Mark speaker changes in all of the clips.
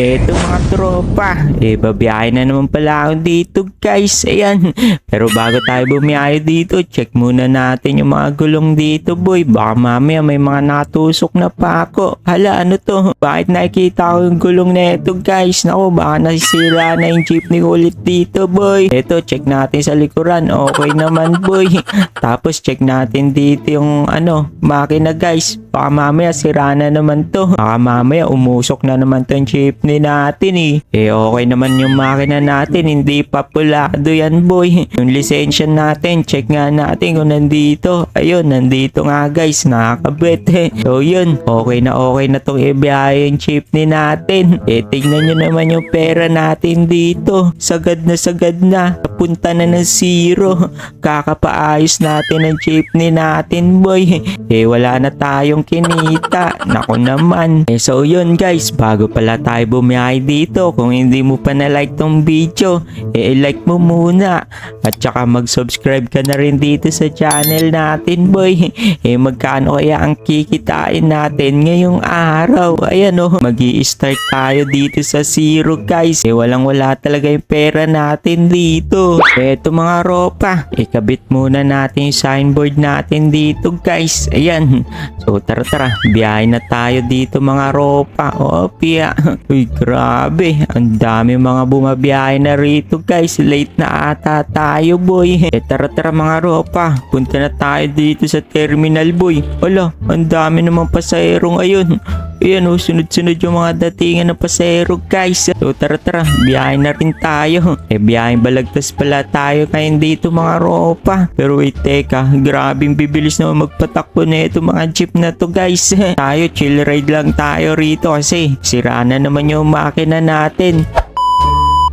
Speaker 1: Eto mga tropa, eh babiyahe na naman pala ako dito guys. Ayan. Pero bago tayo bumiyahe dito, check muna natin yung mga gulong dito boy. Baka mamaya may mga natusok na pa ako. Hala ano to? Bakit nakikita ko yung gulong na ito guys? Naku baka nasisira na yung jeepney ulit dito boy. Eto check natin sa likuran. Okay naman boy. Tapos check natin dito yung ano, makina guys. Baka mamaya sira na naman to. Baka mamaya umusok na naman tong jeepney natin eh. Eh okay naman yung makina natin. Hindi pa pulado yan boy. Yung lisensya natin, check nga natin kung nandito. Ayun, nandito nga guys. Nakakabit eh. So yun, okay na okay na tong ibiyahe yung jeepney natin. Eh tignan nyo naman yung pera natin dito. Sagad na sagad na. Punta na ng zero. Kakapaayos natin ang jeepney natin boy. Eh wala na tayong kinita. Nako naman. Eh so yun guys, bago pala tayo bumiyahe dito, kung hindi mo pa na-like tong video, eh like mo muna. At saka mag-subscribe ka na rin dito sa channel natin boy. Eh magkano kaya ang kikitain natin ngayong araw? Ayan oh, mag start tayo dito sa zero guys. Eh walang wala talaga yung pera natin dito. Eto mga ropa, ikabit muna natin yung signboard natin dito guys. Ayan. So tara tara, biyahe na tayo dito mga ropa. Oh, piya. Uy, grabe. Ang dami mga bumabiyahe na rito guys. Late na ata tayo boy. Eh tara tara mga ropa. Punta na tayo dito sa terminal boy. Wala, ang dami namang pasahero ngayon. Ayan oh, sunod-sunod yung mga datingan ng pasahero guys. So tara tara, biyahe na rin tayo. Eh biyahe balagtas pala tayo ngayon dito mga ropa. Pero wait teka, grabing bibilis naman magpatakbo na ito mga jeep na to guys. tayo chill ride lang tayo rito kasi sira na naman yung makina natin.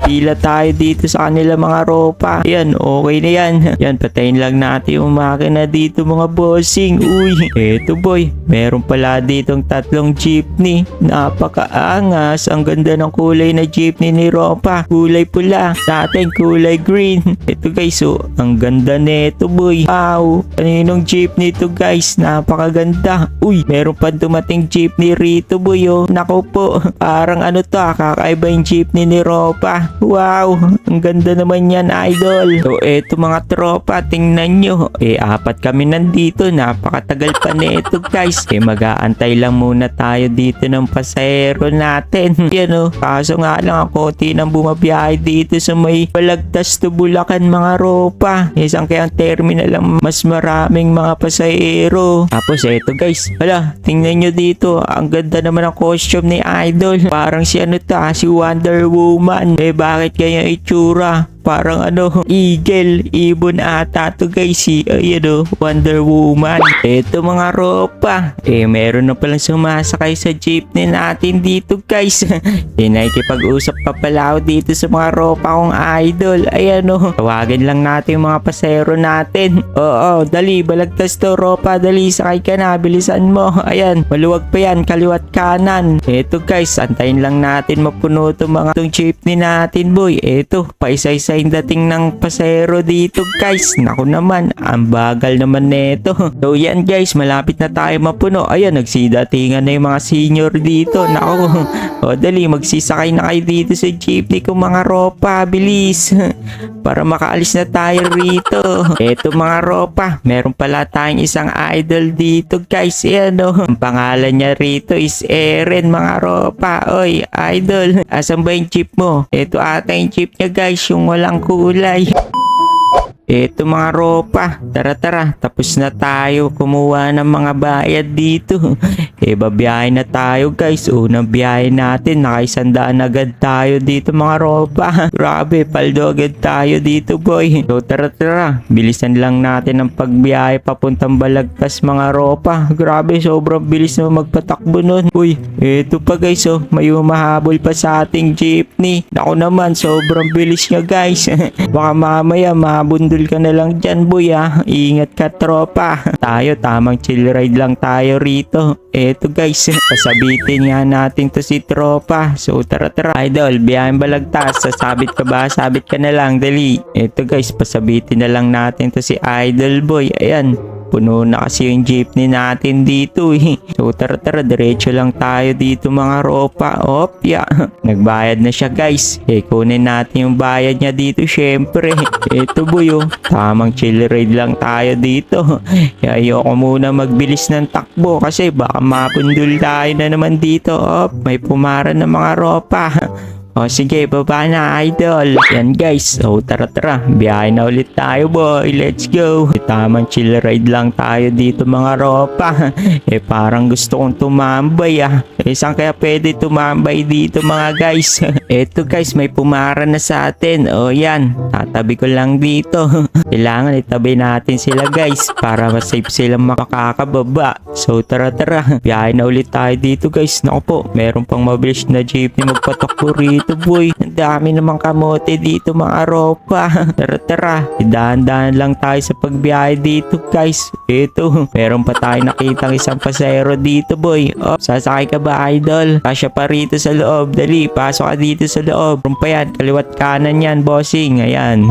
Speaker 1: Pila tayo dito sa kanila mga ropa. Yan, okay na yan. Yan, patayin lang natin yung makina dito mga bossing. Uy, eto boy. Meron pala ditong tatlong jeepney. Napakaangas. Ang ganda ng kulay na jeepney ni Ropa. Kulay pula. Sa atin, kulay green. Ito guys, oh. Ang ganda nito boy. Wow. Kaninong jeepney to guys? Napakaganda. Uy, meron pa dumating jeepney rito boy, oh. Nako po. Parang ano to, ah, kakaiba yung jeepney ni Ropa. Wow, ang ganda naman yan, idol. So, eto mga tropa, tingnan nyo. Eh, apat kami nandito. Napakatagal pa nito, guys. Eh, mag-aantay lang muna tayo dito ng pasahero natin. Yan o. Kaso nga lang, ang konti nang bumabiyahe dito sa may balagtas to Bulacan, mga ropa. Isang kayang terminal lang mas maraming mga pasahero. Tapos, eto guys. Hala, tingnan nyo dito. Ang ganda naman ang costume ni Idol. Parang si ano ta, si Wonder Woman. Eh, bakit kaya itsura? Parang ano, eagle, ibon ata to guys, si, ayun o, Wonder Woman. Eto mga ropa, eh meron na palang sumasakay sa jeepney natin dito guys. eh nakikipag-usap pa pala ako dito sa mga ropa kong idol. Ayan o, tawagan lang natin yung mga pasero natin. Oo, dali, balagtas to ropa, dali, sakay ka na, bilisan mo. Ayan, maluwag pa yan, kaliwat kanan. Eto guys, antayin lang natin mapuno to mga tong jeepney natin boy. Eto, paisa-isa yung dating ng pasahero dito guys. Naku naman, ang bagal naman neto. So yan guys, malapit na tayo mapuno. Ayan, nagsidatingan na yung mga senior dito. Naku, o dali, magsisakay na kayo dito sa jeepney ko mga ropa. Bilis. Para makaalis na tayo rito. Eto mga ropa, meron pala tayong isang idol dito guys. Yan o. Ang pangalan niya rito is Eren mga ropa. Oy, idol. Asan ba yung jeep mo? Ito ata yung jeep niya guys, yung walang kulay. Eto mga ropa, tara tara, tapos na tayo kumuha ng mga bayad dito. E babiyahe na tayo guys, unang biyahe natin, nakaisandaan agad tayo dito mga ropa. Grabe, paldo agad tayo dito boy. So tara tara, bilisan lang natin ang pagbiyahe papuntang Balagtas mga ropa. Grabe, sobrang bilis na magpatakbo nun. Uy, eto pa guys oh, may humahabol pa sa ating jeepney. Ako naman, sobrang bilis niya guys. Baka mamaya mabundol ka na lang dyan boy ah. Ingat ka tropa. tayo, tamang chill ride lang tayo rito. Eto guys, pasabitin nga natin to si tropa. So tara tara. Idol, biyahin balagtas. Sasabit ka ba? Sabit ka na lang, dali. Eto guys, pasabitin na lang natin to si Idol boy. Ayan. Puno na kasi yung jeepney natin dito eh. So tara tara, diretso lang tayo dito mga ropa. Opya, nagbayad na siya guys. Eh kunin natin yung bayad niya dito syempre. Eto boy oh, tamang chill ride lang tayo dito. Ayoko muna magbilis ng takbo kasi baka mapundol tayo na naman dito. Op, may pumara ng mga ropa. O sige, baba na idol. Yan guys. So tara tara. Biyahe na ulit tayo boy. Let's go. Tamang chill ride lang tayo dito mga ropa. Eh parang gusto kong tumambay ah. Eh kaya pwede tumambay dito mga guys? Eto guys, may pumara na sa atin. O yan. Tatabi ko lang dito. Kailangan itabi natin sila guys. Para mas safe silang makakababa. So tara tara. Biyahe na ulit tayo dito guys. Naku po. Meron pang mabilis na jeepney magpatakbo rito boy. Ang dami namang kamote dito mga ropa. Tara tara. Dahan-dahan lang tayo sa pagbiyahe dito guys. Ito. Meron pa tayo nakitang isang pasahero dito boy. Oh, sasakay ka ba idol? Kasya pa rito sa loob. Dali, pasok ka dito sa loob. Meron pa yan. Kaliwat kanan yan bossing. Ayan.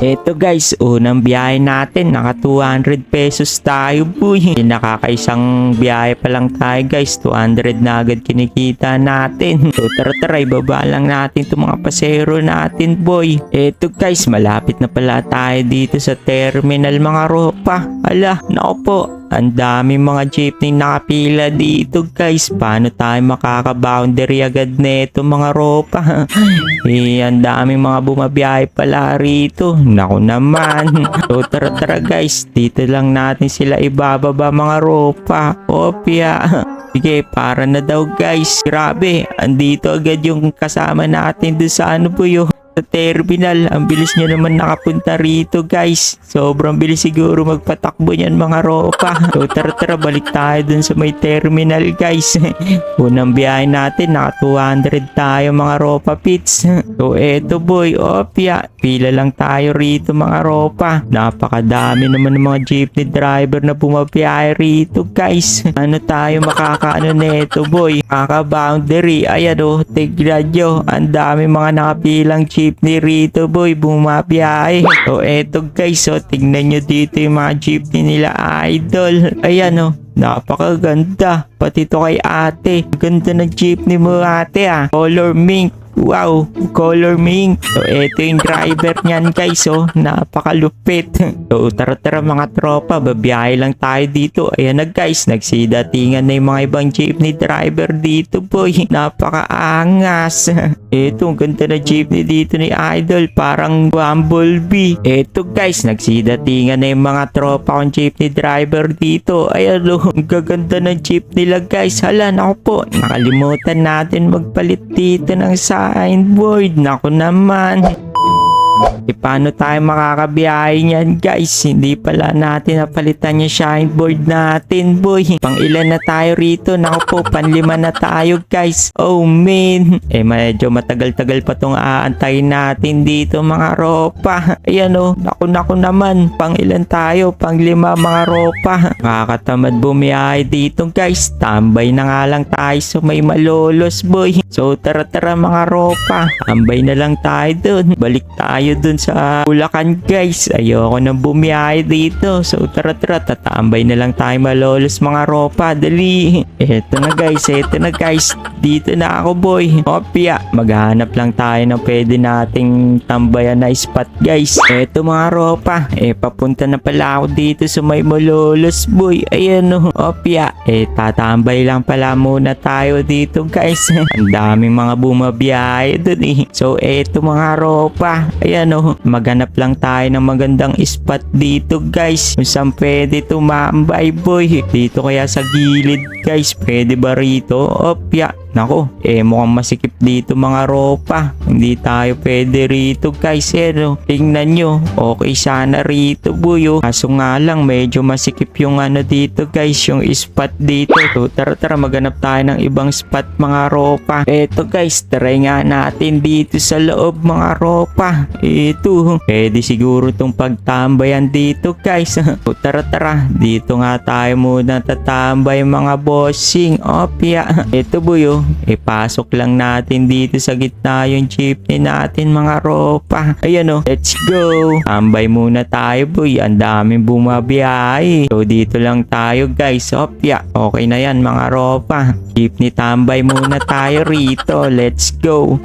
Speaker 1: Eto guys, unang biyahe natin, naka 200 pesos tayo boy. Nakakaisang biyahe pa lang tayo guys, 200 na agad kinikita natin. So tara tara, ibaba lang natin itong mga pasero natin boy. Eto guys, malapit na pala tayo dito sa terminal mga ropa. Ala, nako po, ang dami mga jeepney nakapila dito guys. Paano tayo makaka-boundary agad neto mga ropa? eh, ang dami mga bumabiyahe pala rito. Naku naman. So tara tara guys, dito lang natin sila ibababa mga ropa. Opya. Sige, para na daw guys. Grabe, andito agad yung kasama natin doon sa ano po yung sa terminal. Ang bilis niya naman nakapunta rito guys. Sobrang bilis siguro magpatakbo niyan mga ropa. So tara tara balik tayo dun sa may terminal guys. Unang biyahe natin naka 200 tayo mga ropa pits. So eto boy, opya. Pila lang tayo rito mga ropa. Napakadami naman ng mga jeepney driver na bumabiyahe rito guys. Ano tayo makakaano neto boy? Kaka-boundary. Ayan o, tignan nyo. Ang dami mga nakapilang jeepney rito boy. Bumabiyahe. So eto guys, so tignan nyo dito yung mga jeepney nila idol. Ayan o. Napakaganda. Pati to kay ate. Ganda ng jeepney mo ate ah. Color mink. Wow, color mink. So, eto yung driver niyan guys, oh. Napakalupit. So, tara tara mga tropa, babiyahe lang tayo dito. Ayan na guys, nagsidatingan na yung mga ibang jeepney driver dito, boy. Napakaangas. Eto, ang ganda na jeepney dito ni Idol. Parang Bumblebee. Eto guys, nagsidatingan na yung mga tropa kong jeepney driver dito. Ayan oh, ang gaganda ng jeep nila guys. Hala, naku po. Nakalimutan natin magpalit dito ng signboard. Naku naman. E paano tayo makakabiyahe niyan guys? Hindi pala natin napalitan yung signboard natin boy. Pang ilan na tayo rito? Naku po, panlima na tayo guys. Oh man. Eh medyo matagal-tagal pa tong aantayin natin dito mga ropa. Ayan oh, naku naku naman. Pang ilan tayo? Pang lima mga ropa. Nakakatamad bumiyahe dito guys. Tambay na nga lang tayo sa may malolos boy. So tara tara mga ropa. Tambay na lang tayo dun. Balik tayo dun sa Bulacan guys. Ayoko nang bumiyahe dito. So tara tara tatambay na lang tayo malolos mga ropa. Dali. Eto na guys. Eto na guys. Dito na ako boy. Opya. Maghanap lang tayo ng pwede nating tambayan na spot guys. Eto mga ropa. Eh papunta na pala ako dito sa may malolos boy. Ayan o. Opya. Eh tatambay lang pala muna tayo dito guys. Ang daming mga bumabiyahe dun eh. So eto mga ropa. Ayan o. Maghanap lang tayo ng magandang spot dito guys. Kung saan pwede tumambay boy. Dito kaya sa gilid guys. Pwede ba rito? Opya. Nako, eh mukhang masikip dito mga ropa. Hindi tayo pwede rito guys. Eh, no? Tingnan nyo. Okay sana rito boy. Oh. Kaso nga lang medyo masikip yung ano dito guys. Yung spot dito. So, tara tara maghanap tayo ng ibang spot mga ropa. Eto guys, try nga natin dito sa loob mga ropa. Ito. Pwede siguro itong pagtambayan dito guys. so, tara tara. Dito nga tayo muna tatambay mga bossing. Opya. Ito boy oh. Ipasok lang natin dito sa gitna yung jeepney natin mga ropa. Ayan o, let's go. Tambay muna tayo boy. Ang daming bumabiyahe. So dito lang tayo guys. Opya. Okay na yan mga ropa. Jeepney tambay muna tayo rito. Let's go.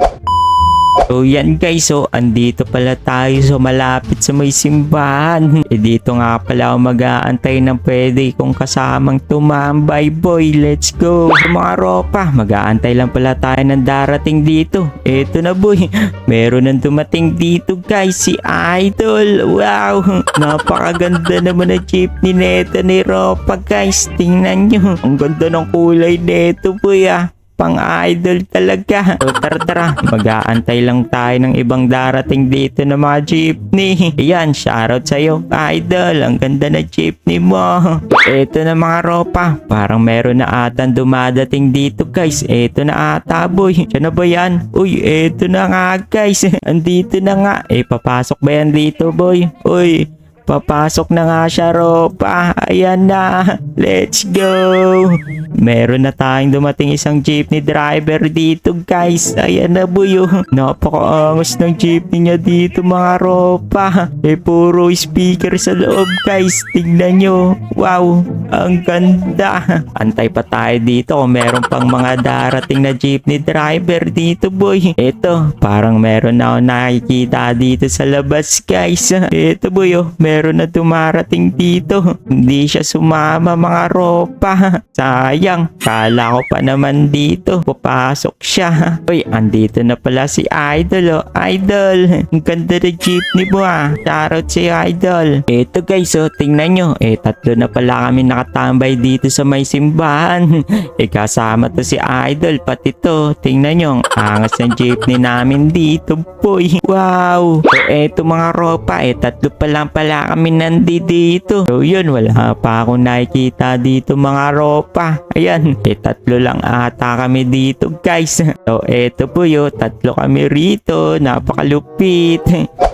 Speaker 1: So yan guys, so andito pala tayo so malapit sa may simbahan. E dito nga pala ako mag-aantay ng pwede kong kasamang tumambay boy. Let's go. So, mga ropa, mag-aantay lang pala tayo ng darating dito. Eto na boy, meron nang dumating dito guys, si Idol. Wow, napakaganda naman ng jeepney neto ni Ropa guys. Tingnan nyo, ang ganda ng kulay neto boy ah pang idol talaga. So tara tara, mag-aantay lang tayo ng ibang darating dito na mga jeepney. Ayan, shoutout sa'yo, idol. Ang ganda na jeepney mo. Ito na mga ropa. Parang meron na atang dumadating dito guys. Ito na ata boy. Siya na ba yan? Uy, ito na nga guys. Andito na nga. Eh, papasok ba yan dito boy? Uy, Papasok na nga siya, Ropa. Ayan na. Let's go. Meron na tayong dumating isang jeepney driver dito, guys. Ayan na, buyo. Napakaangas ng jeepney niya dito, mga Ropa. Eh, puro speaker sa loob, guys. Tingnan nyo. Wow, ang ganda. Antay pa tayo dito kung meron pang mga darating na jeepney driver dito, boy. Ito, parang meron na ako nakikita dito sa labas, guys. Ito, boy. Meron na dumarating dito. Hindi siya sumama, mga ropa. Sayang, kala ko pa naman dito. Papasok siya. Uy, andito na pala si Idol, oh. Idol, ang ganda na jeepney mo, ah. Shoutout si Idol. Ito, guys, oh. Tingnan nyo. Eh, tatlo na pala kami nakatambay dito sa may simbahan. eh, kasama to si Idol, pati to. Tingnan nyo, ang angas ng jeepney namin dito, boy. Wow. So, eto mga ropa, eh, tatlo pa lang pala kami nandito. So, yun, wala pa akong nakikita dito mga ropa. Ayan, eh, tatlo lang ata kami dito, guys. So, eto po yun, tatlo kami rito. Napakalupit.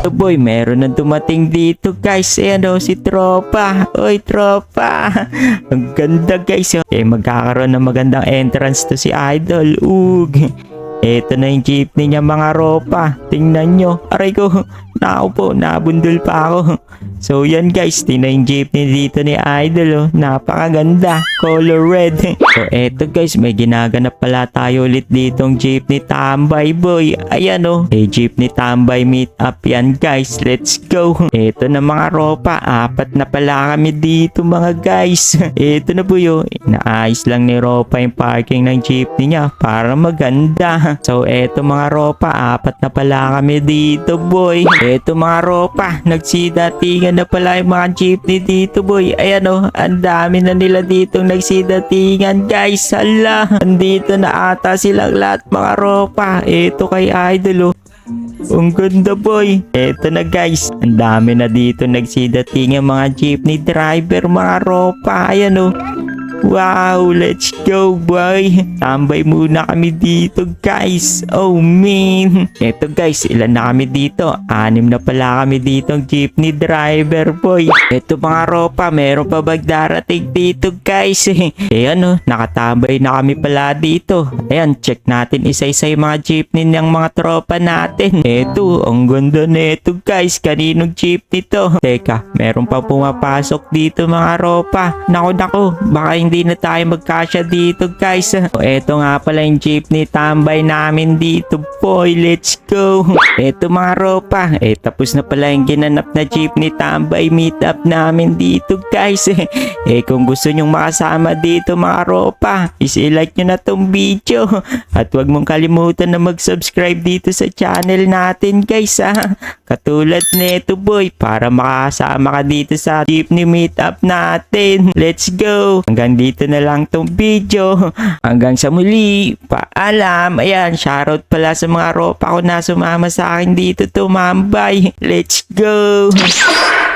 Speaker 1: Ito boy, meron na dumating dito guys. Ayan o, si Tropa. Oy, Tropa. Ang ganda guys. oh. Eh, magkakaroon ng magandang entrance to si Idol. Ug. Ito na yung jeepney niya mga ropa. Tingnan nyo. Aray ko. Naupo, nabundol pa ako. So yan guys, tingnan yung jeepney dito ni Idol. Oh. Napakaganda. Color red. So eto guys, may ginaganap pala tayo ulit ditong jeepney tambay boy. Ayan oh. Eh, jeepney tambay meet up yan guys. Let's go. Eto na mga ropa. Apat na pala kami dito mga guys. Eto na boy oh. Inaayos lang ni Ropa yung parking ng jeepney niya para maganda. So eto mga ropa. Apat na pala kami dito boy. Eto mga ropa. Nagsidatingan na pala yung mga jeepney dito boy. Ayan oh. Ang dami na nila ditong nagsidatingan guys. Hala. Andito na ata silang lahat mga ropa. Eto kay Idol oh. Ang ganda boy. Eto na guys. Ang dami na dito nagsidating ang mga jeepney driver, mga ropa. Ayan oh. Wow, let's go boy. Tambay muna kami dito guys. Oh man. Eto guys, ilan na kami dito? Anim na pala kami dito jeepney driver boy. Eto mga ropa, meron pa bang darating dito guys? eh ano, nakatambay na kami pala dito. Ayan, check natin isa-isa yung mga jeepney ng mga tropa natin. Eto, ang ganda na ito guys. Kaninong jeepney to? Teka, meron pa pumapasok dito mga ropa. Nako nako, baka hindi na tayo magkasya dito guys. O, eto nga pala yung jeepney tambay namin dito boy. Let's go. Eto mga ropa. Eh tapos na pala yung ginanap na jeepney tambay meetup namin dito guys. eh kung gusto nyong makasama dito mga ropa, is-like nyo na tong video. At huwag mong kalimutan na mag-subscribe dito sa channel natin guys ha. Katulad nito boy para makasama ka dito sa jeepney meetup natin. Let's go. Hanggang dito na lang tong video. Hanggang sa muli. Paalam. Ayan, shoutout pala sa mga ropa ko na sumama sa akin dito tumambay. Let's go.